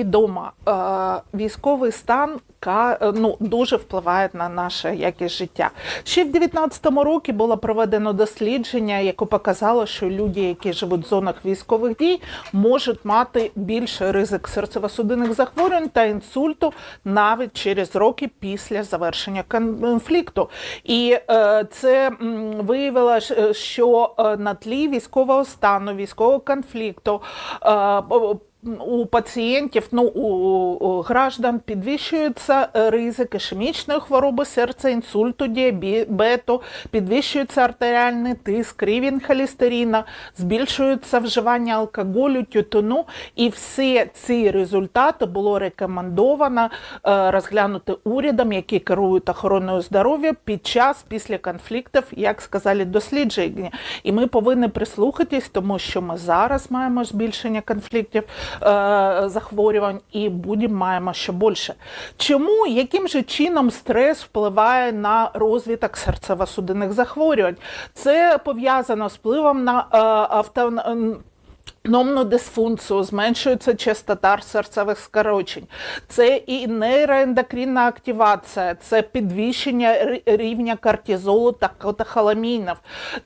Відомо, е, військовий стан е, ну, дуже впливає на наше якість життя. Ще в 19-му році було проведено дослідження, яке показало, що люди, які живуть в зонах військових дій, можуть мати більший ризик серцево-судинних захворювань та інсульту навіть через роки після завершення конфлікту. І е, це виявило, що на тлі військового стану, військового конфлікту. У пацієнтів, ну у, граждан підвищуються е, ризик ішемічної хвороби серця, інсульту, діабету, підвищується артеріальний тиск, рівень холестерина, збільшується вживання алкоголю, тютюну. І всі ці результати було рекомендовано е, розглянути урядом, які керують охороною здоров'я під час після конфліктів, як сказали дослідження. І ми повинні прислухатись, тому що ми зараз маємо збільшення конфліктів захворювань і будемо маємо ще більше. Чому яким же чином стрес впливає на розвиток серцево-судинних захворювань? Це пов'язано з впливом на е, авто. Номну дисфункцію, зменшується частота серцевих скорочень, це і нейроендокринна активація, це підвищення рівня кортизолу та катехоламінів,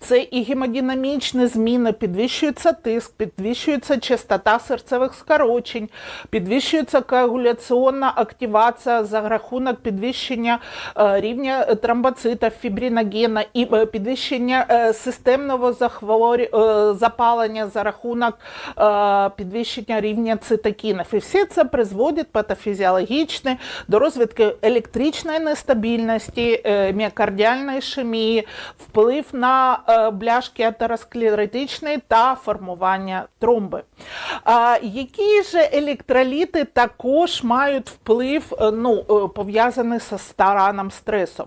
це і гемодинамічні зміни, підвищується тиск, підвищується частота серцевих скорочень, підвищується коагуляційна активація за рахунок підвищення е, рівня тромбоцитів, фібриногена і е, підвищення е, системного захворю... е, запалення за рахунок підвищення рівня цитокінів. І все це призводить патофізіологічно до розвитку електричної нестабільності, е, міокардіальної ішемії, вплив на е, бляшки атеросклеротичної та формування тромби. Які ж електроліти також мають вплив, е, ну, е, пов'язаний з станом стресу?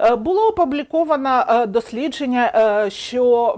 Е, Було опубліковано е, дослідження, е, що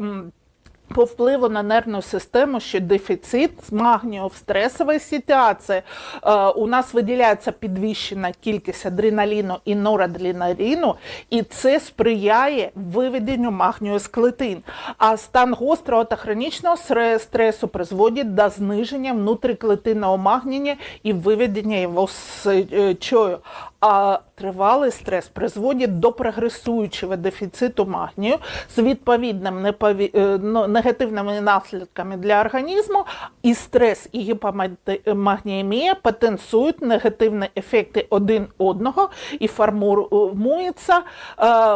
по впливу на нервну систему, що дефіцит магнію в стресовій ситуації е, у нас виділяється підвищена кількість адреналіну і норадреналіну, і це сприяє виведенню магнію з клетин. А стан гострого та хронічного стресу призводить до зниження внутріклетинного магнія і виведення його з е, чою. А тривалий стрес призводить до прогресуючого дефіциту магнію з відповідним непові- е, ну, негативними наслідками для організму, і стрес і гіпомагніємія потенціюють негативні ефекти один одного і формується е,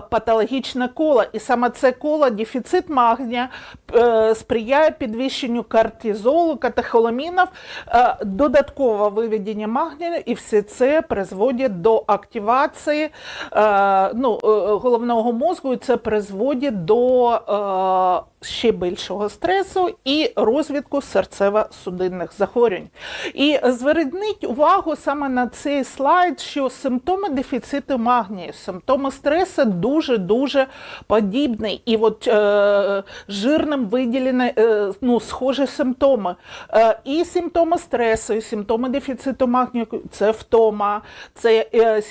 патологічне коло. І саме це коло, дефіцит магнія, е, сприяє підвищенню кортизолу, катехоламінів, е, додаткове виведення магнію, і все це призводить до активації е, ну, е, головного мозку, і це призводить до е, ще більшого стресу і розвитку серцево-судинних захворювань. І зверніть увагу саме на цей слайд, що симптоми дефіциту магнію, симптоми стресу дуже-дуже подібні. І от е, жирним виділені е, ну, схожі симптоми. Е, і симптоми стресу, і симптоми дефіциту магнію це втома, це е,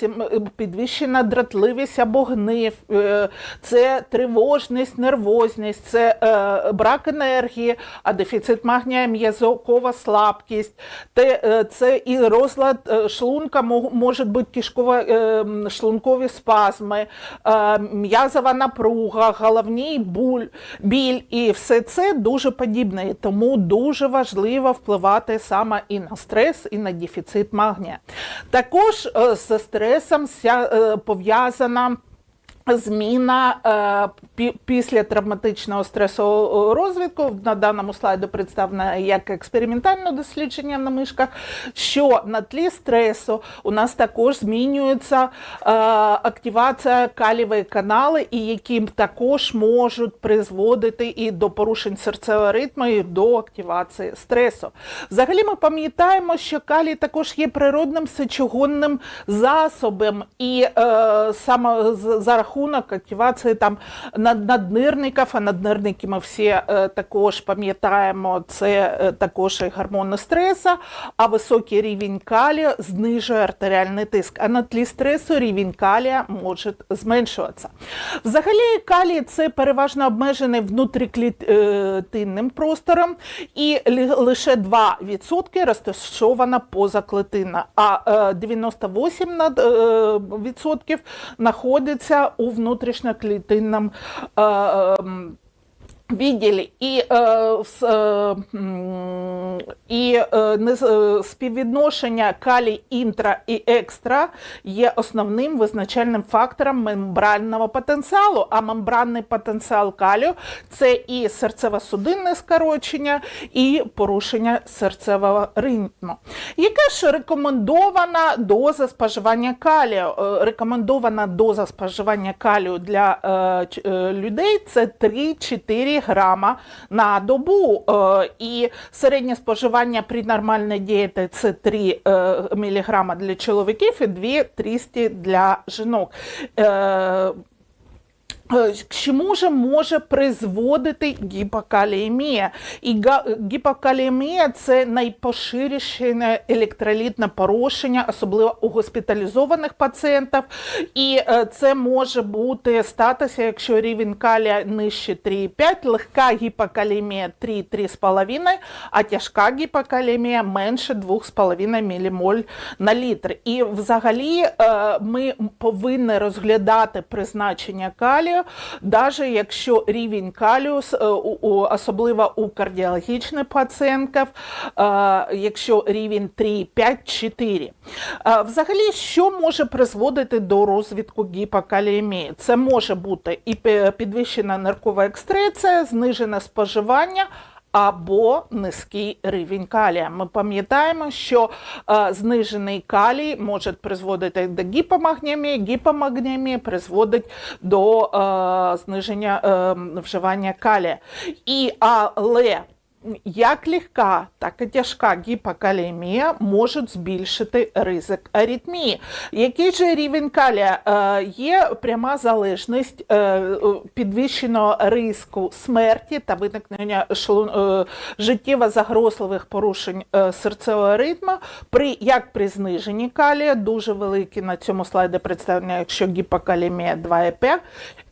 підвищена дратливість або гнив, е, це тривожність, нервозність, це е, брак енергії, а дефіцит магнія, м'язокова слабкість, е, це і розлад е, шлунка, мо- може бути кишково е, шлункові спазми, е, м'язова напруга, головний буль, біль, і все це дуже подібне. Тому дуже важливо впливати саме і на стрес, і на дефіцит магнія. Також е, з стресом е, пов'язана. Зміна е, після травматичного стресового розвитку на даному слайді представлено як експериментальне дослідження на мишках, що на тлі стресу у нас також змінюється е, активація калівої канали, і які також можуть призводити і до порушень серцевого ритму, і до активації стресу. Взагалі ми пам'ятаємо, що калій також є природним сечогонним засобом, і е, саме за рахунок рахунок активації там наднирників, а наднирники ми всі е, також пам'ятаємо, це е, також і гормони стресу, а високий рівень калію знижує артеріальний тиск, а на тлі стресу рівень калія може зменшуватися. Взагалі, калій це переважно обмежений внутріклітинним простором, і лише 2% розташована позаклітинна, а е, 98 над, е, знаходиться у внутрішньоклітинному е, ем, відділі. І, е, е, і е, співвідношення калій інтра і екстра є основним визначальним фактором мембранного потенціалу. А мембранний потенціал калію це і серцево-судинне скорочення, і порушення серцевого ритму. Яка ж рекомендована доза споживання калію? Рекомендована доза споживання калію для людей це 3-4 грама на добу. Е, і середнє споживання при нормальній дієті це 3 мг міліграма для чоловіків і 2-300 для жінок. Е, к чому же може призводити гіпокаліємія? І гіпокаліємія – це найпоширене електролітне порушення, особливо у госпіталізованих пацієнтів. І е, це може бути статися, якщо рівень калія нижче 3,5, легка гіпокаліємія 3-3,5, а тяжка гіпокаліємія менше 2,5 ммоль на літр. І взагалі е, ми повинні розглядати призначення калію, навіть якщо рівень калію, е, особливо у кардіологічних пацієнтів, е, якщо рівень 3,5-4. Е, Взагалі, що може призводити до розвитку гіпокаліємії? Це може бути і підвищена ниркова екстреція, знижене споживання, або низький рівень калія. Ми пам'ятаємо, що е, знижений калій може призводити до гіпомагнемії, гіпомагнемія призводить до е, зниження е, вживання калія. І, але як легка, так і тяжка гіпокалемія можуть збільшити ризик аритмії. Який же рівень калія? Е, Є пряма залежність е, підвищеного ризику смерті та виникнення е, життєво загрозливих порушень серцевого ритму при як при зниженні калія, дуже великі на цьому слайді представлення, якщо гіпокалемія 2,5,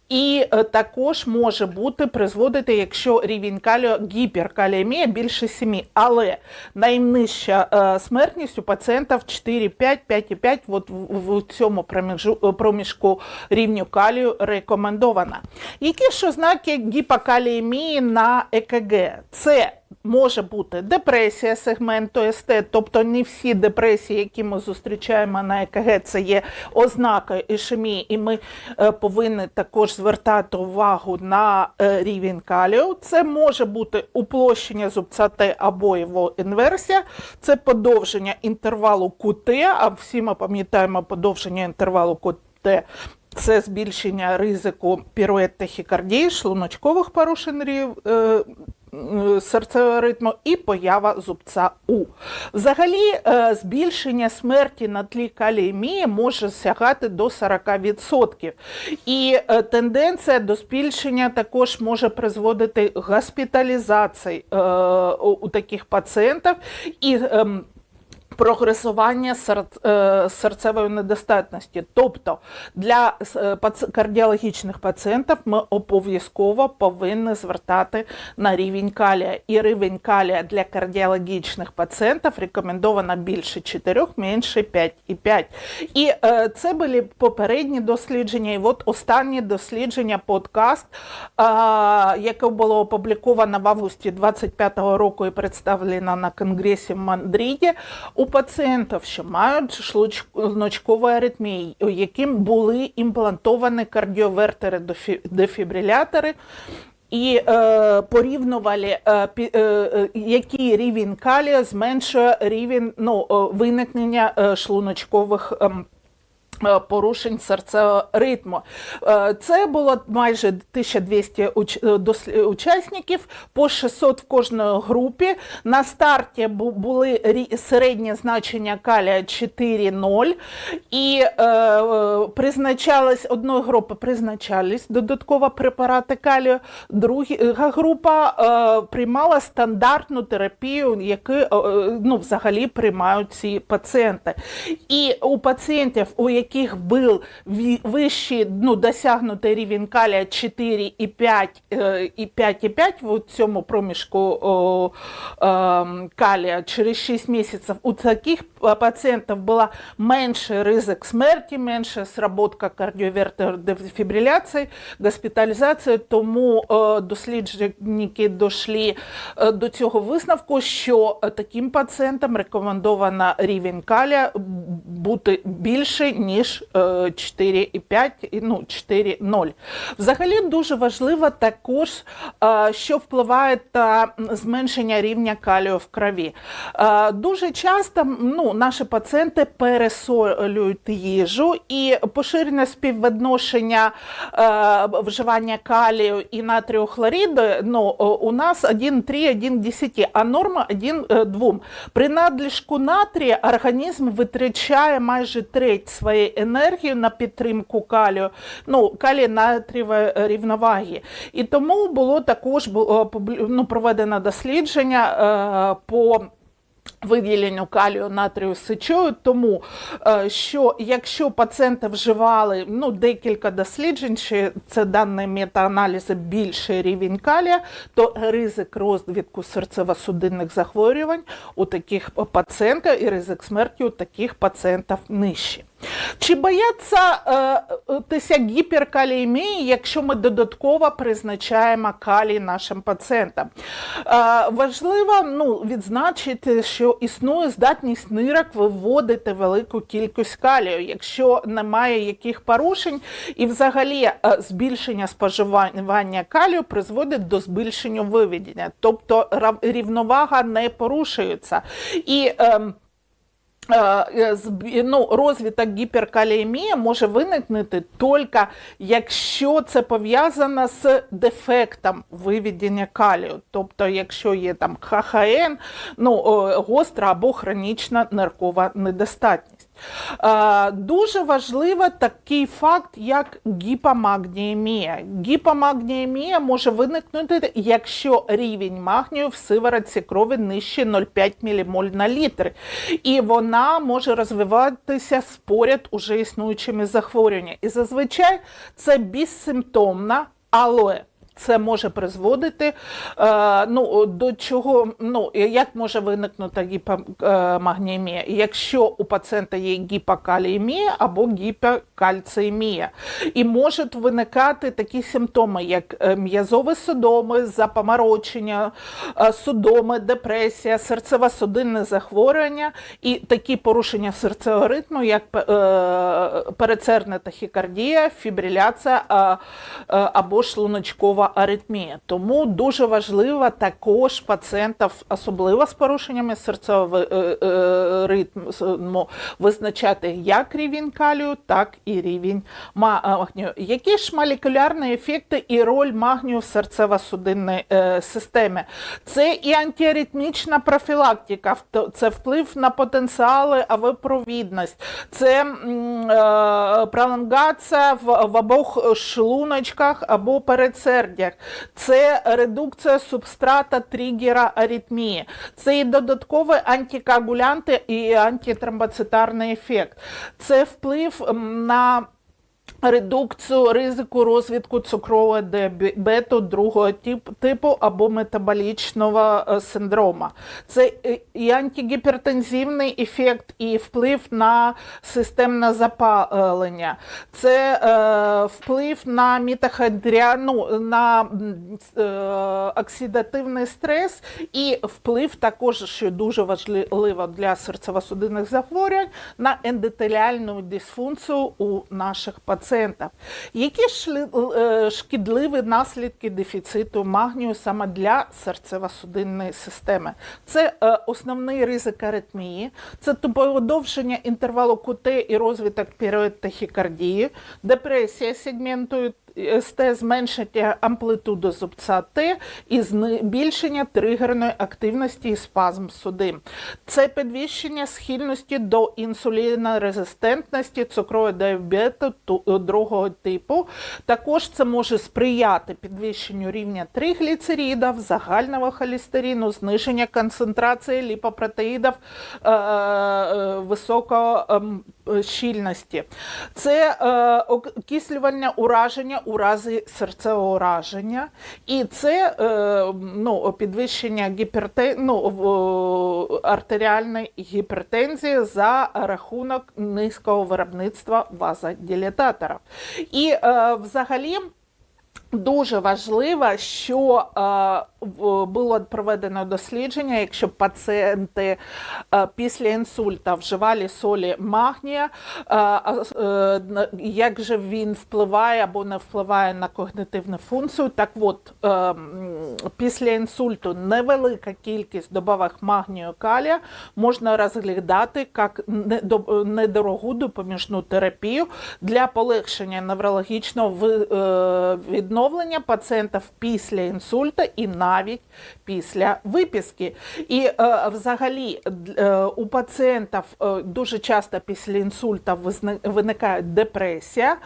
і е, також може бути призводити, якщо рівень калію гіперкаліемія більше 7. Але найнижча е, смертність у пацієнтів 4,5, 5,5 от в, цьому проміжку рівню калію рекомендована. Які ж ознаки гіпокаліємії на ЕКГ? Це може бути депресія сегменту СТ, тобто не всі депресії, які ми зустрічаємо на ЕКГ, це є ознакою ішемії, і ми е, повинні також звертати увагу на е, рівень калію. Це може бути уплощення зубця Т або його інверсія, це подовження інтервалу КУТ, а всі ми пам'ятаємо подовження інтервалу КУТ. Це збільшення ризику пірует тахікардії, шлуночкових порушень е, серцевого ритму і поява зубця У. Взагалі, е, збільшення смерті на тлі каліємії може сягати до 40%. І е, тенденція до збільшення також може призводити госпіталізації е, у, у таких пацієнтів. І ем, прогресування е, серцевої недостатності. Тобто для е, кардіологічних пацієнтів ми обов'язково повинні звертати на рівень калія. І рівень калія для кардіологічних пацієнтів рекомендовано більше 4, менше 5,5. І е, це були попередні дослідження. І от останнє дослідження, подкаст, яке було опубліковано в августі 25-го року і представлено на конгресі в Мадриді у пацієнтів, що мають шлуночкову аритмію, у яким були імплантовані кардіовертери дефібрилятори. І е, порівнювали, е, е, е, який рівень калія зменшує рівень ну, виникнення шлуночкових ем, е, Порушень серцевого ритму. Е, Це було майже 1200 уч- е, учасників, по 600 в кожної групі. На старті були середнє значення калія 4,0 і е, е, призначались одної групи призначались додатково препарати калію, друга група е, приймала стандартну терапію, яку е, е, ну, взагалі приймають ці пацієнти. І у пацієнтів, у яких був ві- вищий ну, досягнутий рівень калія 4,5 е, і 5,5 в цьому проміжку о, ем, калія. Через 6 місяців, у таких пацієнтів була менший ризик смерті, менша сработка кардіовертер дефібриляції, госпіталізації, тому е, досліджники дійшли е, до цього висновку, що таким пацієнтам рекомендовано рівень калія бути більше, ніж е, 4,5, і, ну, 4,0. Взагалі дуже важливо також, е, що впливає на зменшення рівня калію в крові. Е, Дуже часто ну, наші пацієнти пересолюють їжу і поширене співвідношення е, вживання калію і натрію хлориду ну, у нас 1,3, 1 к 10, а норма 1 к 2. При надлишку натрія організм витрачає майже треть своєї енергії на підтримку калію, ну, калій натрієвої рівноваги. І тому було також було, е, ну, проведено дослідження е, по Виділенню калію натрію сечою, тому е, що якщо пацієнти вживали ну, декілька досліджень, чи це дані метааналізи більший рівень калія, то ризик розвитку серцево-судинних захворювань у таких пацієнтів і ризик смерті у таких пацієнтів нижчий. Чи бояться е, тися гіперкаліємії, якщо ми додатково призначаємо калій нашим пацієнтам? Е, важливо ну, відзначити, що існує здатність нирок виводити велику кількість калію, якщо немає яких порушень, і взагалі е, збільшення споживання калію призводить до збільшення виведення, тобто рівновага не порушується. І ем, ну, розвиток гіперкаліемії може виникнути тільки якщо це пов'язано з дефектом виведення калію. Тобто, якщо є там ХХН, ну, гостра або хронічна ниркова недостатність. Дуже важливо такий факт, як гіпомагніємія. Гіпомагніємія може виникнути, якщо рівень магнію в сиворотці крові нижче 0,5 ммоль на літр. І вона може розвиватися споряд уже існуючими захворюваннями. І зазвичай це безсимптомна, але це може призводити е, ну, до чого, ну, як може виникнути гіпомагніємія, якщо у пацієнта є гіпокаліємія або гіпокальціємія. І можуть виникати такі симптоми, як е, м'язові судоми, запоморочення, е, судоми, депресія, серцево-судинне захворювання і такі порушення серцевого ритму, як е, передсердна тахікардія, фібриляція е, е, або шлуночкова аритмія. Тому дуже важливо також пацієнтів, особливо з порушеннями серцевого е, е, ритму, визначати як рівень калію, так і рівень магнію. Які ж молекулярні ефекти і роль магнію в серцево-судинній е, системі? Це і антиаритмічна профілактика, це вплив на потенціали авипровідність, це е, пролонгація в, в обох шлуночках або передсердях, це редукція субстрата тригера аритмії, це і додаткові антикоагулянти і антитромбоцитарний ефект, це вплив на редукцію ризику розвитку цукрового діабету другого типу або метаболічного е, синдрома. Це е, і антигіпертензивний ефект, і вплив на системне запалення. Це е, вплив на мітохондріа, ну, на е, оксидативний стрес і вплив також, що дуже важливо для серцево-судинних захворювань, на ендотеліальну дисфункцію у наших пацієнтів. Пацієнтів. Які е, шкідливі наслідки дефіциту магнію саме для серцево-судинної системи? Це е, основний ризик аритмії, це подовження інтервалу КУТ і розвиток період-тахікардії, депресія сегменту СТ, зменшення амплитуди зубця Т і збільшення тригерної активності і спазм судин. Це підвищення схильності до інсулінорезистентності, цукрового діабету другого типу. Також це може сприяти підвищенню рівня тригліцеридів, загального холестерину, зниження концентрації ліпопротеїдів е, е, високого е, щільності. Це е, окислювання ураження у разі серцевого ураження, і це е, ну, підвищення гіпертен... ну, артеріальної гіпертензії за рахунок низького виробництва вазодилататорів. І е, взагалі. Дуже важливо, що е, було проведено дослідження, якщо пацієнти е, після інсульта вживали солі магнія, е, е, як же він впливає або не впливає на когнитивну функцію. Так от, е, після інсульту невелика кількість добавок магнію калія можна розглядати як недорогу допоміжну терапію для полегшення неврологічного е, відновлення пацієнтів після інсульту і навіть після виписки. І е, взагалі е, у пацієнтів е, дуже часто після інсульту виникає депресія,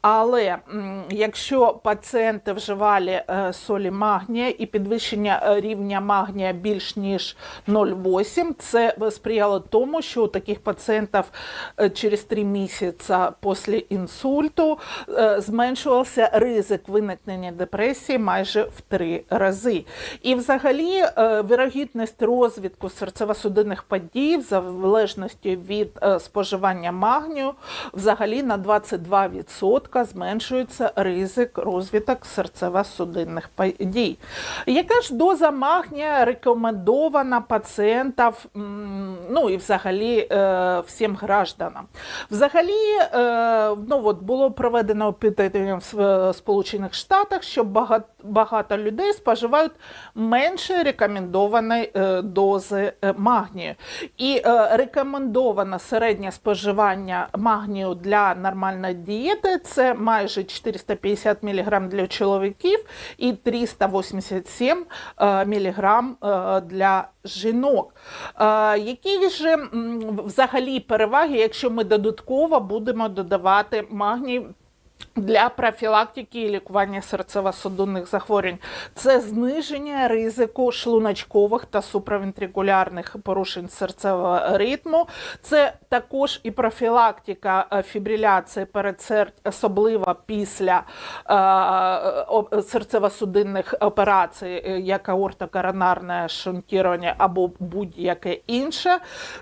але м, якщо пацієнти вживали е, солі магнія і підвищення е, рівня магнія більш ніж 0,8, це сприяло тому, що у таких пацієнтів е, через 3 місяці після інсульту е, зменшувався ризик виникнення депресії майже в 3 рази. І взагалі е, вірогідність розвитку серцево-судинних подій в залежності від е, споживання магнію взагалі на 22% зменшується ризик розвиток серцево-судинних подій. Яка ж доза магнія рекомендована пацієнтів, м, ну і взагалі е, всім гражданам? Взагалі, ну от було проведено опитування в Сполучених Штатах, що багато, людей споживають менше рекомендованої е, дози е, магнію. І е, рекомендоване середнє споживання магнію для нормальної дієти це майже 450 мг для чоловіків і 387 е, мг для жінок. Які ж взагалі переваги, якщо ми додатково будемо додавати магній для профілактики і лікування серцево-судинних захворювань це зниження ризику шлуночкових та суправентрикулярних порушень серцевого ритму. Це також і профілактика е, фібриляції передсердь, особливо після е, серцево-судинних операцій, е, як аортокоронарне шунтування або будь-яке інше.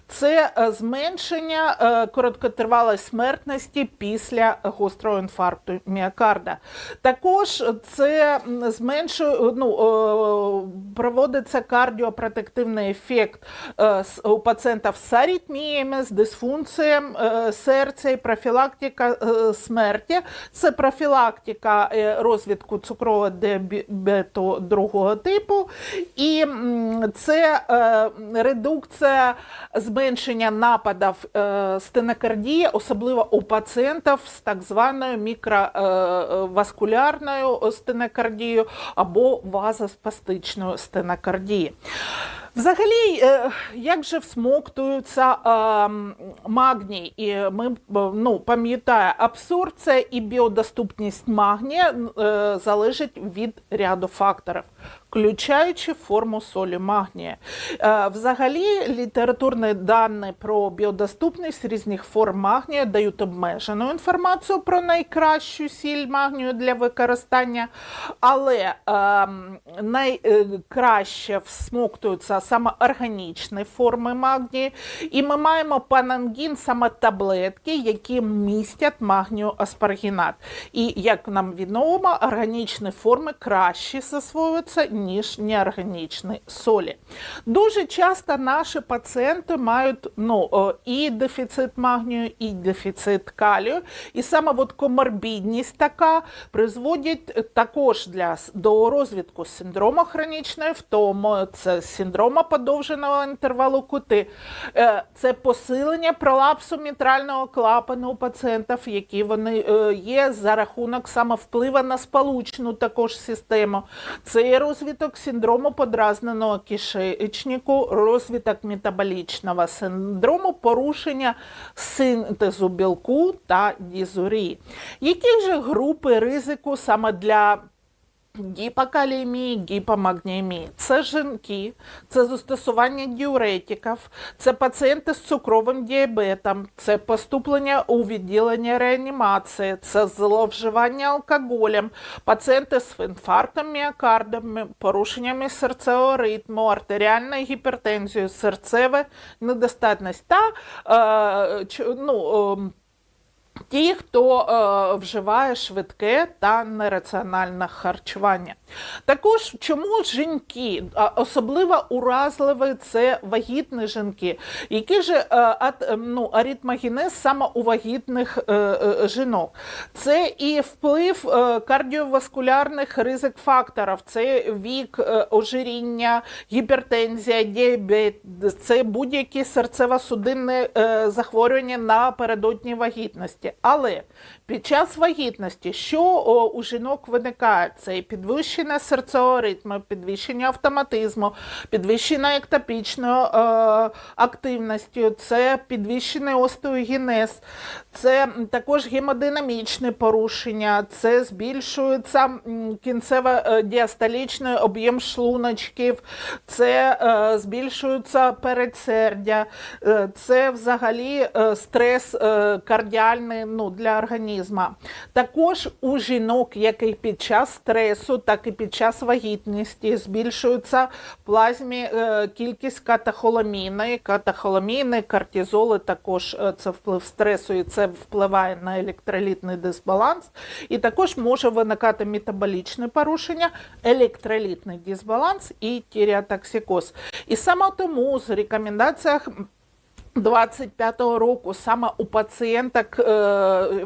Це зменшення короткотривалої смертності після гострого інфаркту міокарда. Також це зменшує, ну, проводиться кардіопротективний ефект е, у пацієнтів з аритміями, з дисфункцією е, серця і профілактика е, смерті. Це профілактика розвитку цукрового діабету другого типу. І це редукція зменшення нападів стенокардії, особливо у пацієнтів з так званою мікроваскулярною стенокардією або вазоспастичною стенокардією. Взагалі, е, як же всмоктуються е, магній? І ми е, ну, пам'ятає, абсорбція і біодоступність магнія е, залежить від ряду факторів, включаючи форму солі магнія. Е, Взагалі, літературні дані про біодоступність різних форм магнія дають обмежену інформацію про найкращу сіль магнію для використання, але е, найкраще всмоктуються саме органічні форми магнію, і ми маємо панангін, саме таблетки, які містять магнію аспаргінат. І як нам відомо, органічні форми краще засвоюються, ніж неорганічні солі. Дуже часто наші пацієнти мають ну, і дефіцит магнію, і дефіцит калію. І саме от коморбідність така призводить також для, до розвитку синдрому хронічної втоми, це синдрому подовженого інтервалу кути, Е, це посилення пролапсу мітрального клапану у пацієнтів, які вони е, є за рахунок саме впливу на сполучну також систему. Це є розвиток синдрому подразненого кишечнику, розвиток метаболічного синдрому, порушення синтезу білку та дізурії. Які ж групи ризику саме для Гіпокалемії, гіпомагнемії. Це жінки, це застосування діуретиків, це пацієнти з цукровим діабетом, це поступлення у відділення реанімації, це зловживання алкоголем, пацієнти з інфарктом міокардом, порушеннями серцевого ритму, артеріальною гіпертензією, серцева недостатність та е, ну, е, Ті, хто е, вживає швидке та нераціональне харчування. Також чому жінки, особливо уразливі це вагітні жінки, які ж е, е, ну, аритмогенез саме у вагітних е, е, жінок. Це і вплив кардіоваскулярних ризик факторів, це вік, ожиріння, гіпертензія, діабет, це будь-які серцево-судинні захворювання напередодні вагітності. Але під час вагітності, що у жінок виникає? Це і підвищення серцевого ритму, підвищення автоматизму, підвищення ектопічної е, активності, це підвищений остеогенез, це також гемодинамічне порушення, це збільшується кінцево-діастолічний об'єм шлуночків, це е, збільшується передсердя, е, це взагалі е, стрес е, кардіальний ну, для організму. Також у жінок, як і під час стресу, так і під час вагітності збільшується плазмі е, кількість катахоламіни. Катахоламіни, кортизоли також е, це вплив стресу і це впливає на електролітний дисбаланс. І також може виникати метаболічне порушення, електролітний дисбаланс і тіріатоксикоз. І саме тому з рекомендаціях 25-го року саме у пацієнток е,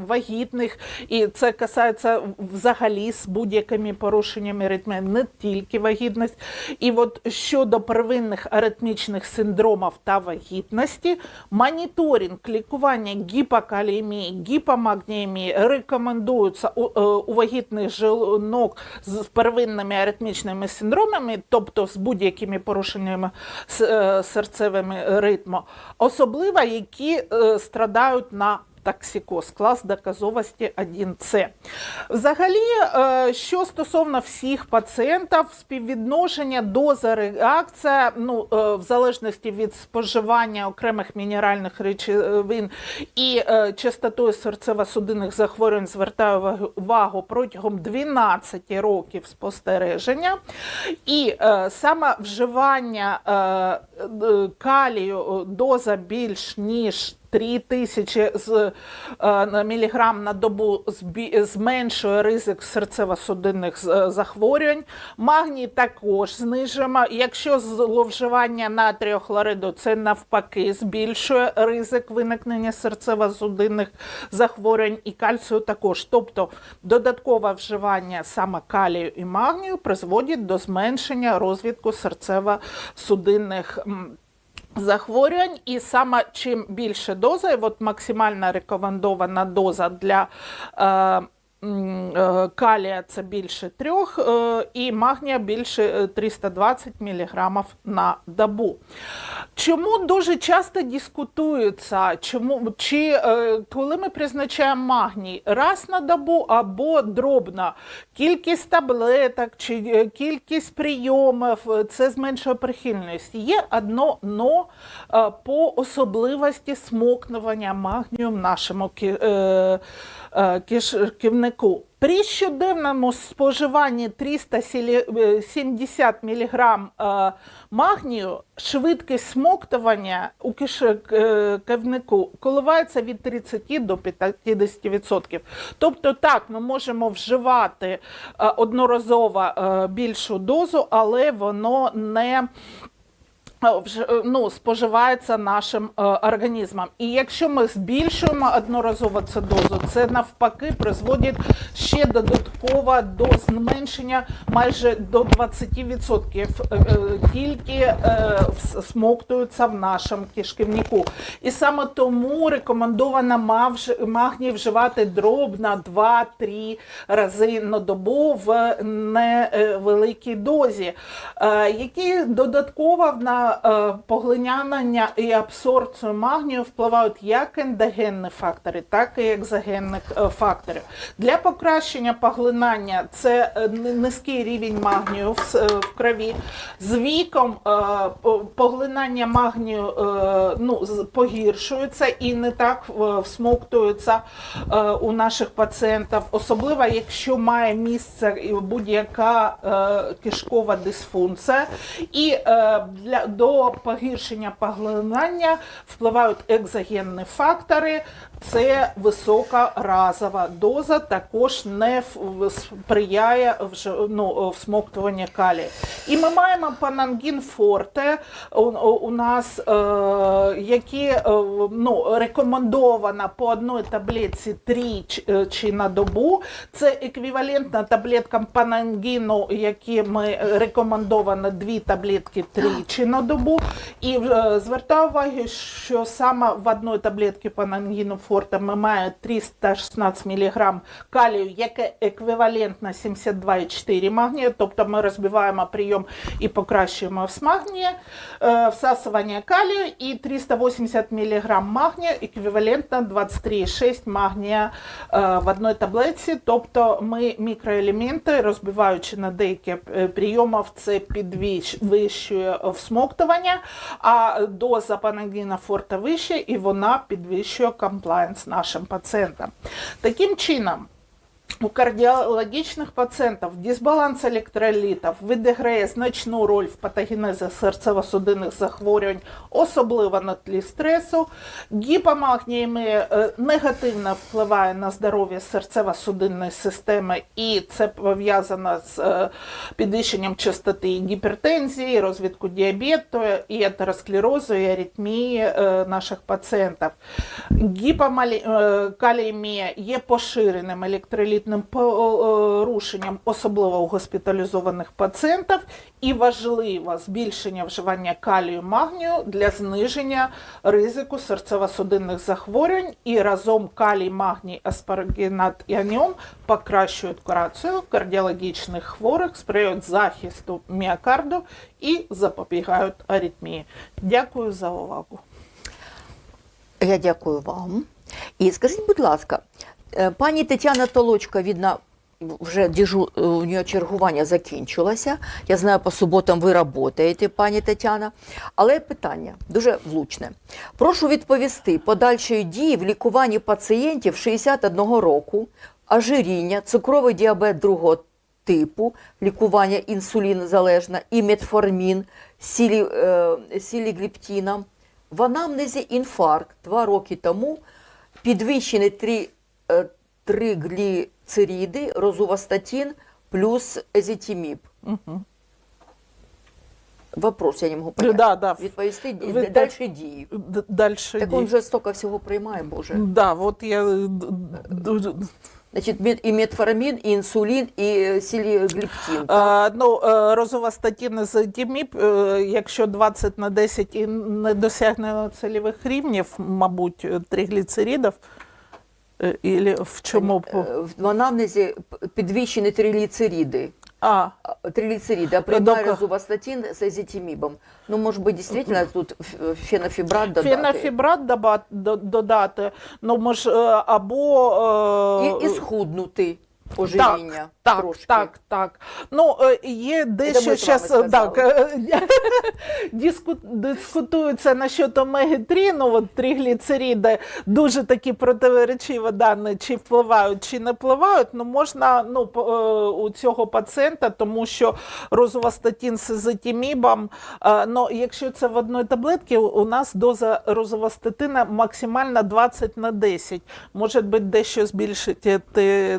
вагітних, і це касається взагалі з будь-якими порушеннями ритму, не тільки вагітність. І от щодо первинних аритмічних синдромів та вагітності, моніторинг лікування гіпокалемії, гіпомагнемії рекомендується у, е, у вагітних жінок з первинними аритмічними синдромами, тобто з будь-якими порушеннями е, серцевими ритму, особливо які е, страдають на токсикоз, клас доказовості 1С. Взагалі, е, що стосовно всіх пацієнтів, співвідношення доза реакція, ну, е, в залежності від споживання окремих мінеральних речовин і е, частотою серцево-судинних захворювань звертаю увагу- протягом 12 років спостереження. І саме вживання калію доза більш ніж 3 тисячі з е, міліграм на добу зменшує ризик серцево-судинних е, захворювань. Магній також знижуємо. Якщо зловживання натрію хлориду, це навпаки збільшує ризик виникнення серцево-судинних захворювань і кальцію також. Тобто додаткове вживання саме калію і магнію призводить до зменшення розвитку серцево-судинних захворювань, і саме чим більше доза, от максимальна рекомендована доза для е, калія це більше трьох, е, і магнія більше е, 320 мг на добу. Чому дуже часто дискутується, чому, чи е, коли ми призначаємо магній раз на добу або дробно, кількість таблеток чи е, кількість прийомів, е, це зменшує прихильність. Є одно но е, по особливості смокнування магнію в нашому ки- е, е, кишківнику. Кишківнику. При щоденному споживанні 370 мг е, магнію швидкість смоктування у кишківнику коливається від 30 до 50%. Тобто так, ми можемо вживати е, одноразово е, більшу дозу, але воно не е, е, ну, споживається нашим е, організмом. І якщо ми збільшуємо одноразово цю дозу, це навпаки призводить ще додатково до зменшення майже до 20% е, е, тільки е, смоктуються в нашому кишківнику. І саме тому рекомендовано магній вживати дробно 2-3 рази на добу в невеликій дозі, е, які додатково на е, поглиняння і абсорбцію магнію впливають як ендогенні фактори, так і екзогенні е, фактори. Для покращення поглинання це е, низький рівень магнію в, крові. З віком поглинання магнію ну, погіршується і не так всмоктується у наших пацієнтів, особливо якщо має місце будь-яка кишкова дисфункція. І для, до погіршення поглинання впливають екзогенні фактори. Це висока разова доза, також не сприяє ну, всмоктуванню калію. І ми маємо панангін форте у, у- нас, е, які е, ну, рекомендовано по одній таблетці тричі на добу. Це еквівалентна таблеткам панангіну, які ми е, рекомендовано дві таблетки тричі на добу. І е, звертаю увагу, що саме в одній таблетці панангіну форте ми маємо 316 мг калію, яке еквівалентно 72,4 магнія, тобто ми розбиваємо прийом і покращуємо е, всасування калію, і 380 мг магнія еквівалентно 23,6 магнія в одній таблетці, тобто ми мікроелементи, розбиваючи на деякі е, прийоми, це підвищує всмоктування, а доза панангіна форта вища, і вона підвищує комплаєнс нашим пацієнтам. Таким чином, у кардіологічних пацієнтів дисбаланс електролітів відіграє значну роль в патогенезі серцево-судинних захворювань, особливо на тлі стресу. Гіпомагніємія е, негативно впливає на здоров'я серцево-судинної системи, і це пов'язано з е, підвищенням частоти гіпертензії, розвитку діабету, і атеросклерозу, і аритмії е, наших пацієнтів. Гіпокаліємія є поширеним електролітним порушенням, особливо у госпіталізованих пацієнтів, і важливо збільшення вживання калію магнію для зниження ризику серцево-судинних захворювань і разом калій, магній, аспаргінат і аніон покращують курацію кардіологічних хворих, сприяють захисту міокарду і запобігають аритмії. Дякую за увагу. Я дякую вам. І скажіть, будь ласка, пані Тетяна Толочка, видно, вже дежу, е, у нього чергування закінчилося. Я знаю, по суботам ви працюєте, пані Тетяна. Але питання дуже влучне. Прошу відповісти подальшої дії в лікуванні пацієнтів 61 року, ожиріння, цукровий діабет другого типу, лікування інсулінозалежне і метформін, сілі, е, сілігліптіном. В анамнезі інфаркт два роки тому підвищені три, е, тригліцериди, розувастатін плюс езетіміб. Вопрос я не можу понять. Да, да. Відповісти Ви далі дії. Дальше. Так він вже стільки всього приймає, Боже. Да, вот я Значить, мет- і метформін, і інсулін, і е, сілігліптін. Е, ну, е, розовостатін з Діміп, е, якщо 20 на 10 і не досягне цільових рівнів, мабуть, тригліцеридів, е, ілі в чому? Е, В анамнезі підвищені триліцериди. А, Триліцериди, а приймає Дока- розувастатін з езетімібом. Ну, може би дійсно тут фенофібрат додати. фенофібрат додати, ну, мож, е, або... е, І, і схуднути. Ожиріння. Так, трошки. так, так. Ну, е, є дещо зараз так, е, диску, дискутується насчет омеги-3, ну от трігліцериди дуже такі противоречиві дані, чи впливають, чи не впливають. Ну, можна ну, е, у цього пацієнта, тому що розовостатин з езотимібом, е, ну, якщо це в одній таблетці, у нас доза розовостатина максимально 20 на 10. Може бути дещо збільшити ти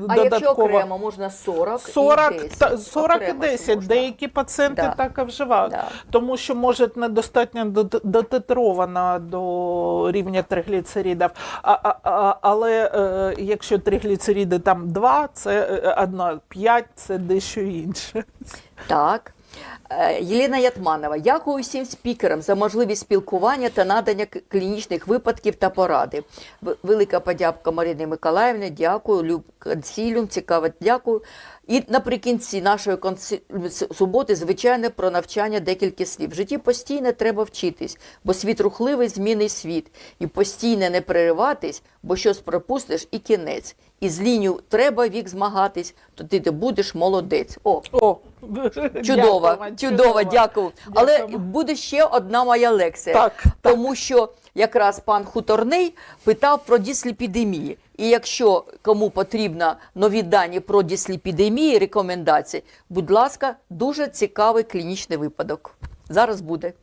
А окремо, можна 40, 40, і 10. та, 40 і Окремо ж 10. можна. Деякі пацієнти Да. так і вживають, Да. тому що може недостатньо дот- до рівня тригліцеридів. А, а, а, але е, якщо тригліцериди там 2, це е, одно, 5 це дещо інше. Так. Е, Єлена Ятманова, дякую всім спікерам за можливість спілкування та надання клінічних випадків та поради. Велика подяка Марині Миколаївні, дякую, Люб Консіліум, цікаво, дякую. І наприкінці нашої консі- суботи, звичайно, про навчання декілька слів. В житті постійно треба вчитись, бо світ рухливий, змінний світ. І постійно не перериватись, бо щось пропустиш і кінець. І з лінію треба вік змагатись, то ти, будеш молодець. О, О, Чудово, чудово, дякую. Але буде ще одна моя лекція. Так, так. Тому що якраз пан Хуторний питав про дісліпідемії. І якщо кому потрібно нові дані про дісліпідемії, рекомендації, будь ласка, дуже цікавий клінічний випадок. Зараз буде.